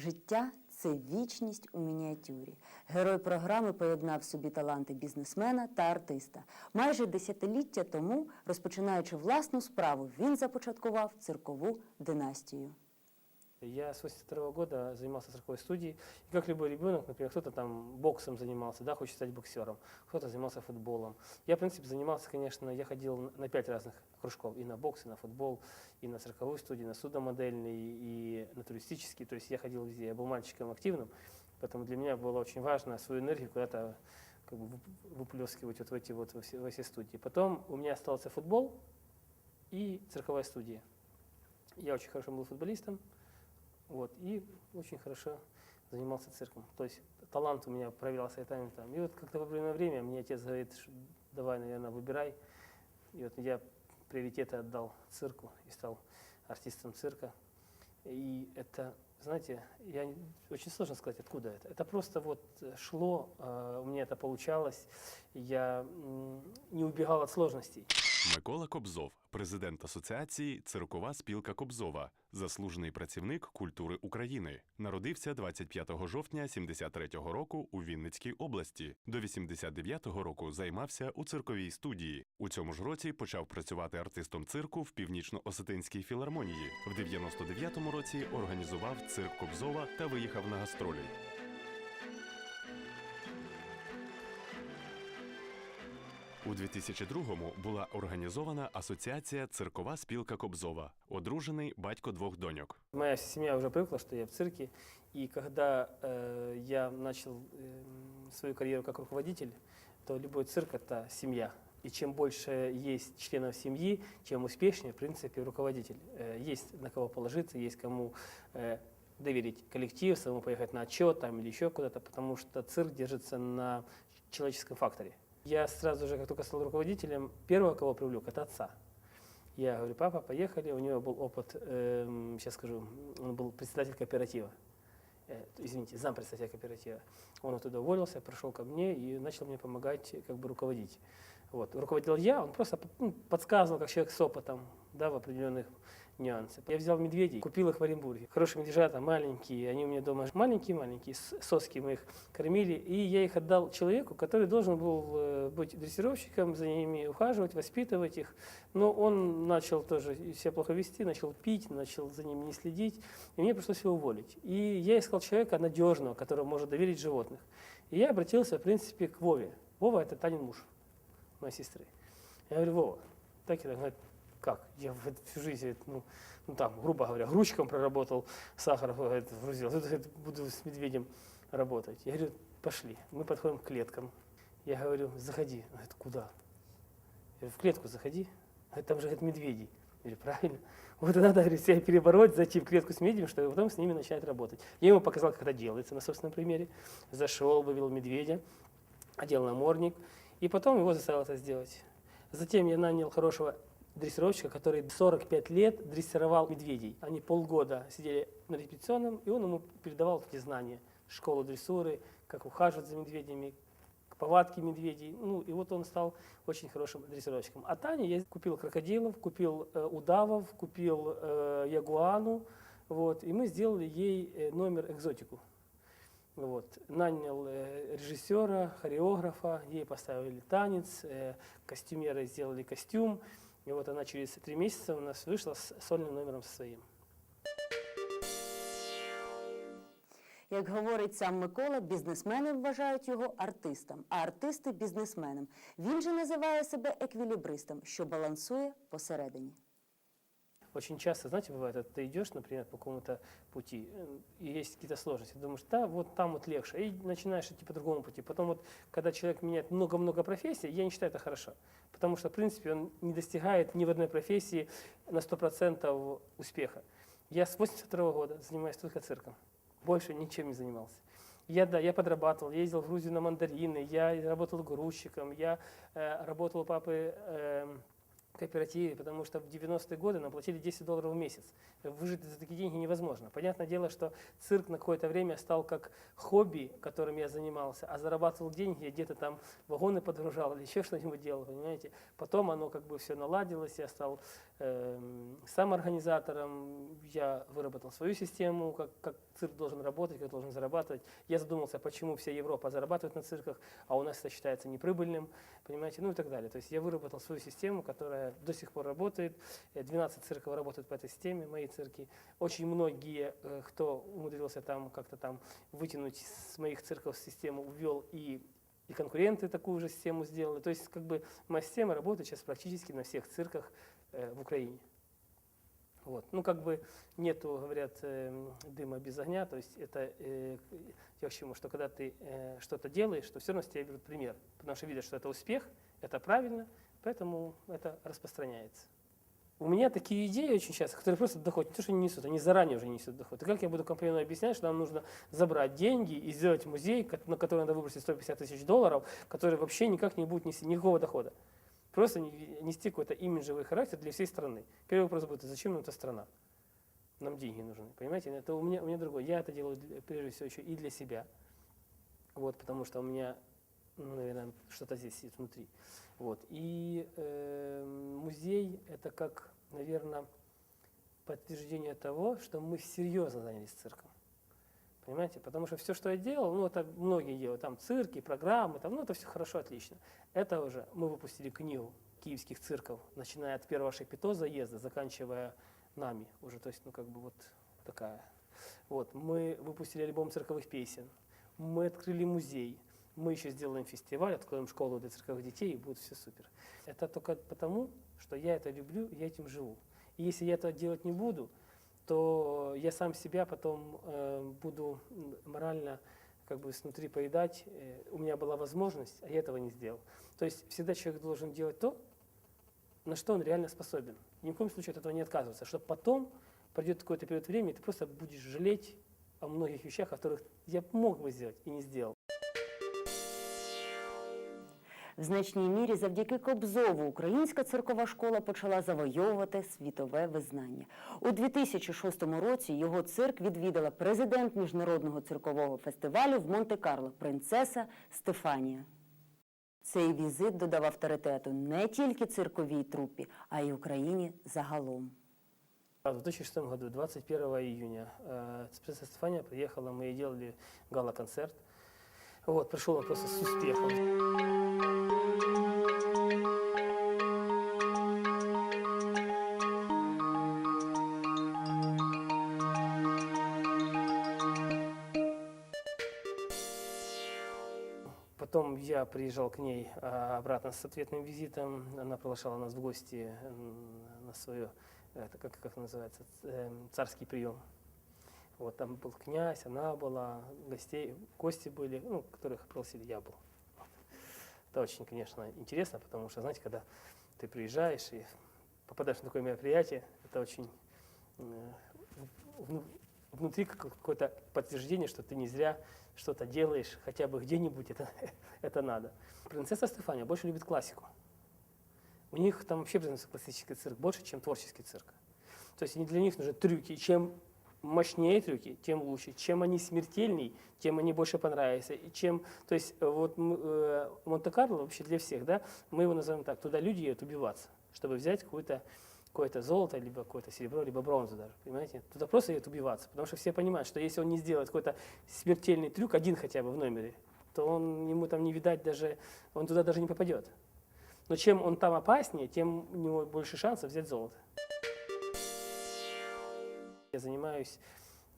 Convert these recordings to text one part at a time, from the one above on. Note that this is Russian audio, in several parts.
Життя це вічність у мініатюрі. Герой програми поєднав собі таланти бізнесмена та артиста. Майже десятиліття тому, розпочинаючи власну справу, він започаткував циркову династію. Я с 82 года занимался цирковой студией. И как любой ребенок, например, кто-то там боксом занимался, да, хочет стать боксером, кто-то занимался футболом. Я, в принципе, занимался, конечно, я ходил на пять разных кружков. И на бокс, и на футбол, и на цирковую студию, и на судомодельный, и на туристический. То есть я ходил везде. Я был мальчиком активным, поэтому для меня было очень важно свою энергию куда-то как бы вып- выплескивать вот в эти вот во все, во все студии. Потом у меня остался футбол и цирковая студия. Я очень хорошо был футболистом, вот, и очень хорошо занимался цирком. То есть талант у меня проявлялся и там, и там. И вот как-то в определенное время мне отец говорит, «Ш- давай, наверное, выбирай. И вот я приоритеты отдал цирку и стал артистом цирка. И это, знаете, я очень сложно сказать, откуда это. Это просто вот э, шло, э, у меня это получалось. Я не убегал от сложностей. Микола Кобзов, президент Асоціації Циркова спілка Кобзова, заслужений працівник культури України. Народився 25 жовтня 73-го року у Вінницькій області. До 89-го року займався у цирковій студії. У цьому ж році почав працювати артистом цирку в північно-осетинській філармонії. В 99-му році організував цирк Кобзова та виїхав на гастролі. У 2002-му була організована асоціація Циркова спілка Кобзова, одружений батько двох доньок. Моя семья уже привыкла, что я в цирке. И когда э, я начал эм, свою карьеру как руководитель, то любой цирк – это семья. И чем больше есть членов семьи, чем успешнее, в принципе, руководитель. Э, есть на кого положиться, есть кому э, доверить коллектив, самому поехать на отчет там, или еще куда-то, потому что цирк держится на человеческом факторе. Я сразу же, как только стал руководителем, первого, кого привлек, это отца. Я говорю, папа, поехали. У него был опыт, эм, сейчас скажу, он был председатель кооператива. Э, извините, зам председателя кооператива. Он оттуда уволился, пришел ко мне и начал мне помогать как бы руководить. Вот. Руководил я, он просто ну, подсказывал, как человек с опытом, да, в определенных нюансах. Я взял медведей, купил их в Оренбурге. Хорошие медвежата, маленькие, они у меня дома маленькие-маленькие, соски мы их кормили. И я их отдал человеку, который должен был э, быть дрессировщиком, за ними ухаживать, воспитывать их. Но он начал тоже себя плохо вести, начал пить, начал за ними не следить, и мне пришлось его уволить. И я искал человека надежного, которому может доверить животных. И я обратился, в принципе, к Вове. Вова – это Танин муж моей сестры. Я говорю, Вова, так и так, как? Я в- всю жизнь, ну, ну там, грубо говоря, грузчиком проработал, сахар говорит, грузил, говорит, буду с медведем работать. Я говорю, пошли. Мы подходим к клеткам. Я говорю, заходи. Он говорит, куда? Я говорю, в клетку заходи. Говорит, там же говорит, медведи. Я говорю, правильно. Вот надо, говорит, себя перебороть, зайти в клетку с медведем, чтобы потом с ними начать работать. Я ему показал, как это делается на собственном примере. Зашел, вывел медведя, одел намордник, и потом его заставил это сделать. Затем я нанял хорошего дрессировщика, который 45 лет дрессировал медведей. Они полгода сидели на репетиционном, и он ему передавал эти знания. Школу дрессуры, как ухаживать за медведями, повадки медведей. Ну, и вот он стал очень хорошим дрессировщиком. А Таня я купил крокодилов, купил э, удавов, купил э, ягуану, вот, и мы сделали ей э, номер экзотику. Вот. Нанял э, режиссера, хореографа, ей поставили танец, э, костюмеры сделали костюм. И вот она через три месяца у нас вышла с сольным номером своим. Як говорить сам Микола, бізнесмени вважають його артистом, а артисти бізнесменом. Він же називає себе еквілібристом, що балансує посередині. Очень часто, знаете, бывает, ты идешь, например, по какому-то пути, э, и есть какие-то сложности, думаешь, да, вот там вот легче, и начинаешь идти по другому пути. Потом вот, когда человек меняет много-много профессий, я не считаю это хорошо, потому что, в принципе, он не достигает ни в одной профессии на 100% успеха. Я с 82 года занимаюсь только цирком, больше ничем не занимался. Я, да, я подрабатывал, ездил в Грузию на мандарины, я работал грузчиком, я э, работал у папы эм, кооперативе, потому что в 90-е годы нам платили 10 долларов в месяц. Выжить за такие деньги невозможно. Понятное дело, что цирк на какое-то время стал как хобби, которым я занимался, а зарабатывал деньги, я где-то там вагоны подгружал или еще что-нибудь делал, понимаете. Потом оно как бы все наладилось, я стал эм, сам организатором, я выработал свою систему, как, как цирк должен работать, как должен зарабатывать. Я задумался, почему вся Европа зарабатывает на цирках, а у нас это считается неприбыльным, понимаете, ну и так далее. То есть я выработал свою систему, которая до сих пор работает. Э, 12 цирков работают по этой системе, мои цирки. Очень многие, э, кто умудрился там как-то там вытянуть с моих цирков систему, ввел и и конкуренты такую же систему сделали. То есть как бы моя система работает сейчас практически на всех цирках э, в Украине. Вот. Ну, как бы нету, говорят, э, дыма без огня, то есть это э, я к чему, что когда ты э, что-то делаешь, то все равно с тебя берут пример, потому что видят, что это успех, это правильно, поэтому это распространяется. У меня такие идеи очень часто, которые просто доход, не то, что не несут, они заранее уже не несут доход. И как я буду компанию объяснять, что нам нужно забрать деньги и сделать музей, на который надо выбросить 150 тысяч долларов, который вообще никак не будет нести никакого дохода. Просто не- нести какой-то имиджевый характер для всей страны. Первый вопрос будет, зачем нам эта страна? Нам деньги нужны, понимаете? Это у меня, у меня другой. Я это делаю для- прежде всего еще и для себя. Вот, потому что у меня, ну, наверное, что-то здесь сидит внутри. Вот. И э, музей это как, наверное, подтверждение того, что мы серьезно занялись цирком. Понимаете? Потому что все, что я делал, ну, это многие делают, там цирки, программы, там, ну, это все хорошо, отлично. Это уже мы выпустили книгу киевских цирков, начиная от первого шапито заезда, заканчивая нами уже, то есть, ну, как бы вот такая. Вот, мы выпустили альбом цирковых песен, мы открыли музей, мы еще сделаем фестиваль, откроем школу для цирковых детей, и будет все супер. Это только потому, что я это люблю, я этим живу. И если я это делать не буду, то я сам себя потом э, буду морально как бы снутри поедать. Э, у меня была возможность, а я этого не сделал. То есть всегда человек должен делать то, на что он реально способен. Ни в коем случае от этого не отказываться, чтобы потом пройдет какой-то период времени, ты просто будешь жалеть о многих вещах, которых я мог бы сделать и не сделал. В значній мірі завдяки Кобзову українська циркова школа почала завойовувати світове визнання. У 2006 році його цирк відвідала президент міжнародного циркового фестивалю в Монте-Карло принцеса Стефанія. Цей візит додав авторитету не тільки цирковій трупі, а й Україні загалом. В 2006 году, 21 июня, э, принцесса Стефания приехала, мы ей делали гала-концерт. Вот, пришел он просто с успехом. Я приезжал к ней а, обратно с ответным визитом. Она приглашала нас в гости на свое, это как, как называется, эм, царский прием. Вот там был князь, она была, гостей, гости были, ну, которых пригласили, я был. Это очень, конечно, интересно, потому что, знаете, когда ты приезжаешь и попадаешь на такое мероприятие, это очень э, внутри как- какое-то подтверждение, что ты не зря что-то делаешь, хотя бы где-нибудь это, это надо. Принцесса Стефания больше любит классику. У них там вообще классический цирк больше, чем творческий цирк. То есть для них нужны трюки. Чем мощнее трюки, тем лучше. Чем они смертельней, тем они больше понравятся. И чем, то есть э, вот э, Монте-Карло вообще для всех, да, мы его называем так, туда люди едут убиваться, чтобы взять какую-то какое-то золото, либо какое-то серебро, либо бронзу даже, понимаете? Туда просто едут убиваться, потому что все понимают, что если он не сделает какой-то смертельный трюк, один хотя бы в номере, то он, ему там не видать даже, он туда даже не попадет. Но чем он там опаснее, тем у него больше шансов взять золото. Я занимаюсь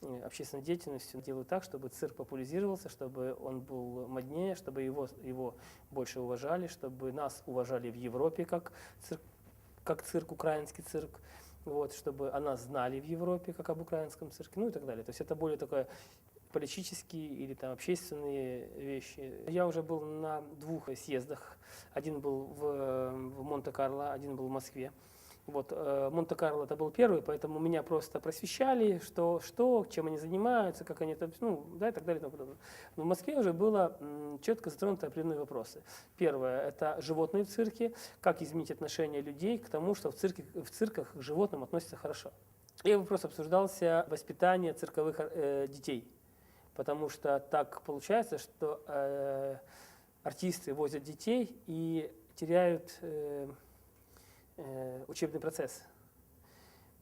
э, общественной деятельностью, делаю так, чтобы цирк популяризировался, чтобы он был моднее, чтобы его, его больше уважали, чтобы нас уважали в Европе как цирк, как цирк, украинский цирк, вот, чтобы о нас знали в Европе, как об украинском цирке, ну и так далее. То есть это более такое политические или там общественные вещи. Я уже был на двух съездах. Один был в, в Монте-Карло, один был в Москве. Вот, э, Монте-Карло это был первый, поэтому меня просто просвещали, что, что, чем они занимаются, как они это, ну, да, и так далее и тому подобное. Но в Москве уже было четко затронуты определенные вопросы. Первое – это животные в цирке, как изменить отношение людей к тому, что в, цирке, в цирках к животным относятся хорошо. И вопрос обсуждался воспитание цирковых э, детей, потому что так получается, что э, артисты возят детей и теряют э, э, учебный процесс.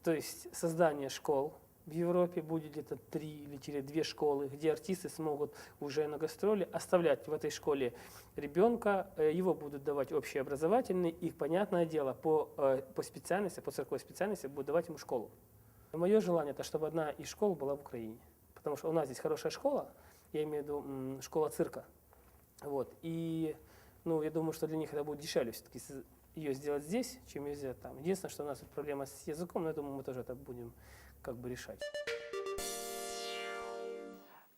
То есть создание школ в Европе будет где-то три или через две школы, где артисты смогут уже на гастроли оставлять в этой школе ребенка, э, его будут давать общеобразовательный, и, понятное дело, по, э, по специальности, по цирковой специальности будут давать ему школу. Мое желание, это чтобы одна из школ была в Украине, потому что у нас здесь хорошая школа, я имею в виду школа цирка, вот, и, ну, я думаю, что для них это будет дешевле все-таки ее сделать здесь, чем ее сделать там. Единственное, что у нас тут проблема с языком, но я думаю, мы тоже это будем как бы решать.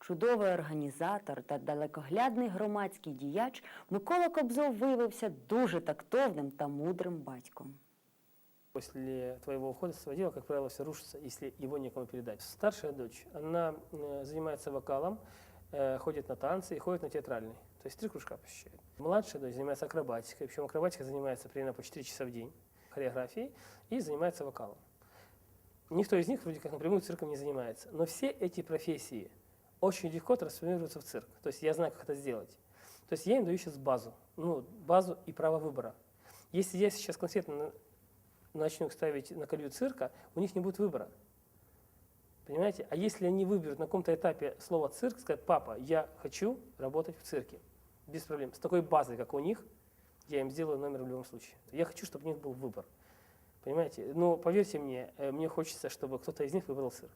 Чудовий організатор та далекоглядний громадський діяч Микола Кобзов виявився дуже тактовним та мудрим батьком. После твоего ухода с дела, как правило, все рушится, если его некому передать. Старшая дочь, она э, занимается вокалом, э, ходит на танцы и ходит на театральный. То есть три кружка посещает. Младшая дочь занимается акробатикой, причем акробатика занимается примерно по 4 часа в день, хореографией, и занимается вокалом. Никто из них вроде как напрямую цирком не занимается. Но все эти профессии очень легко трансформируются в цирк. То есть я знаю, как это сделать. То есть я им даю сейчас базу. Ну, базу и право выбора. Если я сейчас конкретно на- начну их ставить на колею цирка, у них не будет выбора. Понимаете? А если они выберут на каком-то этапе слово цирк, сказать, папа, я хочу работать в цирке, без проблем. С такой базой, как у них, я им сделаю номер в любом случае. Я хочу, чтобы у них был выбор. Понимаете? Но поверьте мне, э, мне хочется, чтобы кто-то из них выбрал цирк.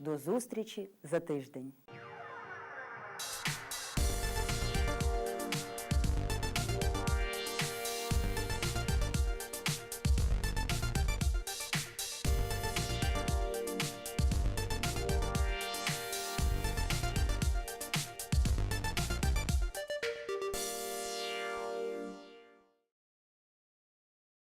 До зустрічі за тиждень.